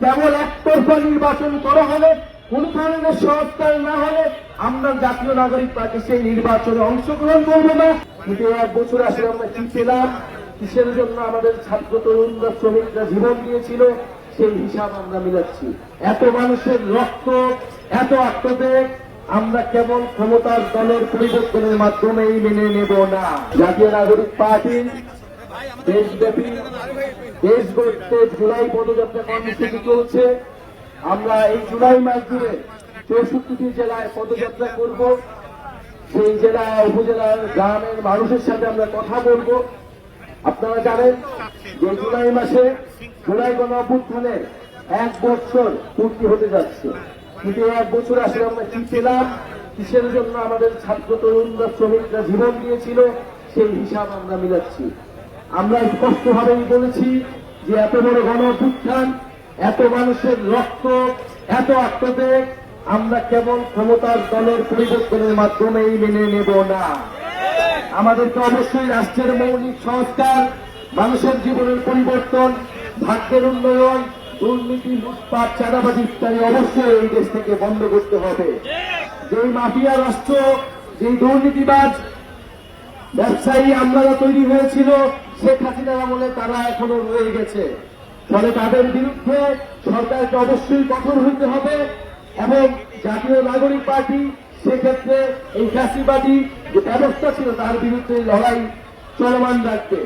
কেবল একতরফা নির্বাচন করা হলে কোন ধরনের সংস্কার না হলে আমরা জাতীয় নাগরিক পার্টি সেই নির্বাচনে অংশগ্রহণ করব না। কিন্তু এক বছর আসলে আমরা কি পেলাম? কিসের জন্য আমাদের ছাত্র তরুণরা, শ্রমিকরা জীবন দিয়েছিল? সেই হিসাব আমরা মিলাচ্ছি। এত মানুষের রক্ত, এত আত্মবেগ আমরা কেবল ক্ষমতার দলের পরিবর্তনের মাধ্যমেই মেনে নেব না। জাতীয় নাগরিক পার্টি দেশব্যাপী দেশ গড়তে জুলাই পদযাত্রা কর্মসূচি চলছে আমরা এই জুলাই মাস জুড়ে চৌষট্টিটি জেলায় পদযাত্রা করব সেই জেলায় উপজেলার গ্রামের মানুষের সাথে আমরা কথা বলব আপনারা জানেন যে জুলাই মাসে জুলাই গণ অভ্যুত্থানে এক বছর পূর্তি হতে যাচ্ছে কিন্তু এক বছর আসলে আমরা কি পেলাম কিসের জন্য আমাদের ছাত্র তরুণরা শ্রমিকরা জীবন দিয়েছিল সেই হিসাব আমরা মিলাচ্ছি আমরা স্পষ্টভাবেই বলেছি যে এত বড় গণ এত মানুষের রক্ত, এত আত্মবেগ আমরা কেবল ক্ষমতার দলের পরিবর্তনের মাধ্যমেই মেনে নেব না। আমাদেরকে অবশ্যই রাষ্ট্রের মৌলিক সংস্কার, মানুষের জীবনের পরিবর্তন, ভাগ্যের উন্নয়ন, দুর্নীতি, লুটপাট, চাঁদাবাজি ইত্যাদি অবশ্যই এই দেশ থেকে বন্ধ করতে হবে। যেই মাফিয়া রাষ্ট্র, যেই দুর্নীতিবাজ ব্যবসায়ী আমলারা তৈরি হয়েছিল, শেখ হাসিনার আমলে তারা এখনও রয়ে গেছে। ফলে তাদের বিরুদ্ধে সরকারকে অবশ্যই কঠোর হইতে হবে এবং জাতীয় নাগরিক পার্টি সেক্ষেত্রে এই ফ্যাসিবাদী যে ব্যবস্থা ছিল তার বিরুদ্ধে লড়াই চলমান রাখবে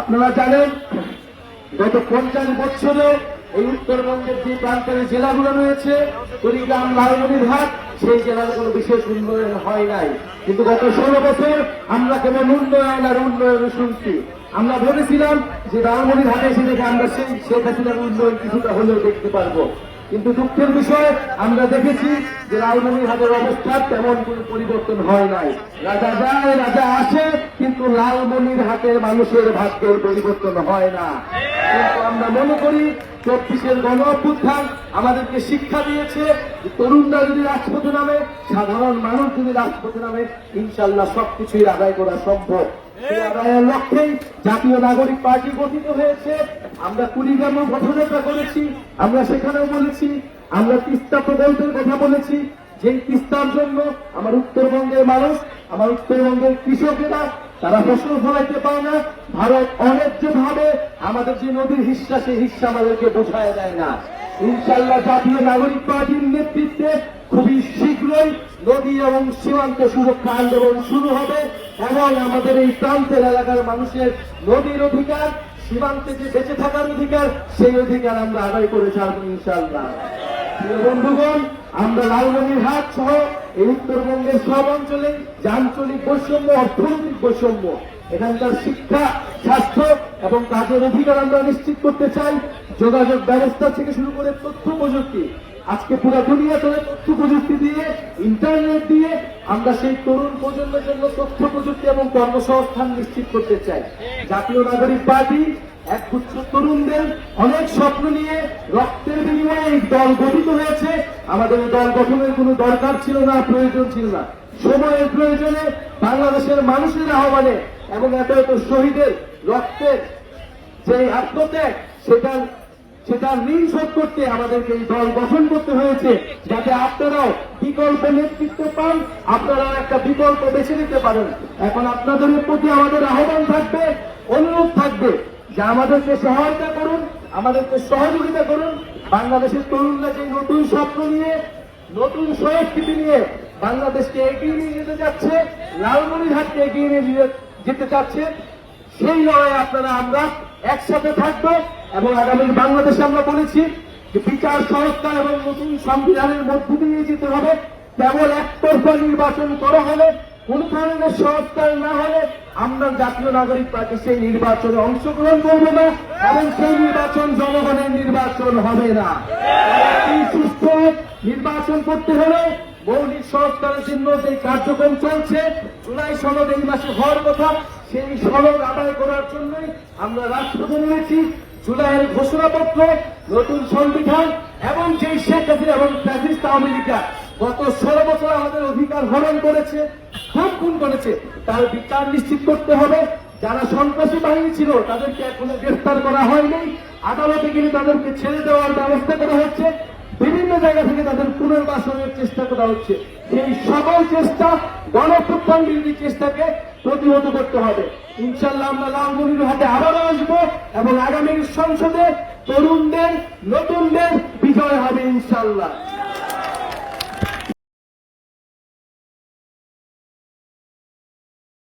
আপনারা জানেন, গত পঞ্চাশ বছরে এই উত্তরবঙ্গের যে প্রান্তের জেলাগুলো রয়েছে, কুড়িগ্রাম, লালমনিরহাট সেই জেলার কোনো বিশেষ উন্নয়ন হয় নাই। কিন্তু গত ষোলো বছর আমরা কেবল উন্নয়ন আর উন্নয়ন শুনছি। আমরা ভেবেছিলাম যে লালমনিরহাটে এসে দেখে আমরা সেই শেখ হাসিনার উন্নয়ন কিছুটা হলেও দেখতে পারব। কিন্তু দুঃখের বিষয়, আমরা দেখেছি যে লালমনিরহাটের অবস্থা তেমন কোনো পরিবর্তন হয় নাই। রাজা যায়, রাজা আসে, কিন্তু লালমনির হাটের মানুষের ভাগ্যের পরিবর্তন হয় না। কিন্তু আমরা মনে করি, চব্বিশের গণ অভ্যুত্থান আমাদেরকে শিক্ষা দিয়েছে তরুণরা যদি রাজপথে নামে, সাধারণ মানুষ যদি রাজপথে নামে, ইনশাল্লাহ সবকিছুই আদায় করা সম্ভব। লক্ষ্যেই জাতীয় নাগরিক পার্টি গঠিত হয়েছে। আমরা কুড়িগ্রামও গঠনটা করেছি, আমরা সেখানেও বলেছি, আমরা তিস্তা প্রকল্পের কথা বলেছি। যেই তিস্তার জন্য আমার উত্তরবঙ্গের মানুষ, আমার উত্তরবঙ্গের কৃষকেরা, তারা ফসল ফলাইতে না। ভারত আমাদের যে নদীর হিস্সা, সেই হিস্সা আমাদেরকে বোঝায় দেয় না। ইনশাল্লাহ জাতীয় নাগরিক পার্টির নেতৃত্বে খুবই শীঘ্রই নদী এবং সীমান্ত সুরক্ষা আন্দোলন শুরু হবে। এবং আমাদের এই প্রান্তের এলাকার মানুষের নদীর অধিকার, সীমান্তে যে বেঁচে থাকার অধিকার, সেই অধিকার আমরা আদায় করে ছাড়বো ইনশাল্লাহ বন্ধুগণ, আমরা লালমনিরহাট সহ এই উত্তরবঙ্গের সব অঞ্চলে যে আঞ্চলিক বৈষম্য, অর্থনৈতিক বৈষম্য, এখানকার শিক্ষা, স্বাস্থ্য এবং কাজের অধিকার আমরা নিশ্চিত করতে চাই। যোগাযোগ ব্যবস্থা থেকে শুরু করে তথ্য প্রযুক্তি আজকে পুরো দুনিয়া চলে তথ্য প্রযুক্তি দিয়ে ইন্টারনেট দিয়ে আমরা সেই তরুণ প্রজন্মের জন্য তথ্য প্রযুক্তি এবং কর্মসংস্থান নিশ্চিত করতে চাই। জাতীয় নাগরিক পার্টি এক গুচ্ছ তরুণদের অনেক স্বপ্ন নিয়ে রক্তের বিনিময়ে এই দল গঠিত হয়েছে। আমাদের এই দল গঠনের কোনো দরকার ছিল না, প্রয়োজন ছিল না। সময়ের প্রয়োজনে বাংলাদেশের মানুষের আহ্বানে এবং এত এত শহীদের রক্তের যে আত্মত্যাগ সেটা সেটা ঋণ শোধ করতে আমাদেরকে এই দল গঠন করতে হয়েছে, যাতে আপনারাও বিকল্প নেতৃত্ব পান, আপনারাও একটা বিকল্প বেছে নিতে পারেন। এখন আপনাদের প্রতি আমাদের আহ্বান থাকবে, অনুরোধ থাকবে যে আমাদেরকে সহায়তা করুন, আমাদেরকে সহযোগিতা করুন। বাংলাদেশের তরুণরা যে নতুন স্বপ্ন নিয়ে, নতুন সংস্কৃতি নিয়ে বাংলাদেশকে এগিয়ে নিয়ে যেতে যাচ্ছে, লালমনিরহাটকে এগিয়ে নিয়ে যেতে চাচ্ছে সেই লড়াই আপনারা আমরা একসাথে থাকব। এবং আগামী বাংলাদেশে আমরা বলেছি যে বিচার সংস্কার এবং নতুন সংবিধানের মধ্য দিয়ে যেতে হবে। কেবল একতরফা নির্বাচন করা হলে কোন ধরনের সংস্কার না হলে আমরা জাতীয় নাগরিক পার্টি সেই নির্বাচনে অংশগ্রহণ করব না এবং সেই নির্বাচন জনগণের নির্বাচন হবে না। সুস্থ নির্বাচন করতে হলে মৌলিক সংস্কারের জন্য যে কার্যক্রম চলছে, জুলাই সনদ এই মাসে হওয়ার কথা, সেই সনদ আদায় করার জন্যই আমরা রাষ্ট্রপতি নিয়েছি। জুলাইয়ের ঘোষণাপত্র, নতুন সংবিধান এবং যেই শেখ হাসিনা এবং ফ্যাসিস্ট আমেরিকা গত ষোলো বছর আমাদের অধিকার হরণ করেছে, খুন খুন করেছে, তার বিচার নিশ্চিত করতে হবে। যারা সন্ত্রাসী বাহিনী ছিল, তাদেরকে এখনও গ্রেফতার করা হয়নি। আদালতে গেলে তাদেরকে ছেড়ে দেওয়ার ব্যবস্থা করা হচ্ছে। বিভিন্ন জায়গা থেকে তাদের পুনর্বাসনের চেষ্টা করা হচ্ছে। সেই সকল চেষ্টা গণপ্রত্যান চেষ্টাকে প্রতিহত করতে হবে। ইনশাল্লাহ আমরা লালমনির হাতে আবারও আসব এবং আগামী সংসদে তরুণদের, নতুনদের বিজয় হবে ইনশাল্লাহ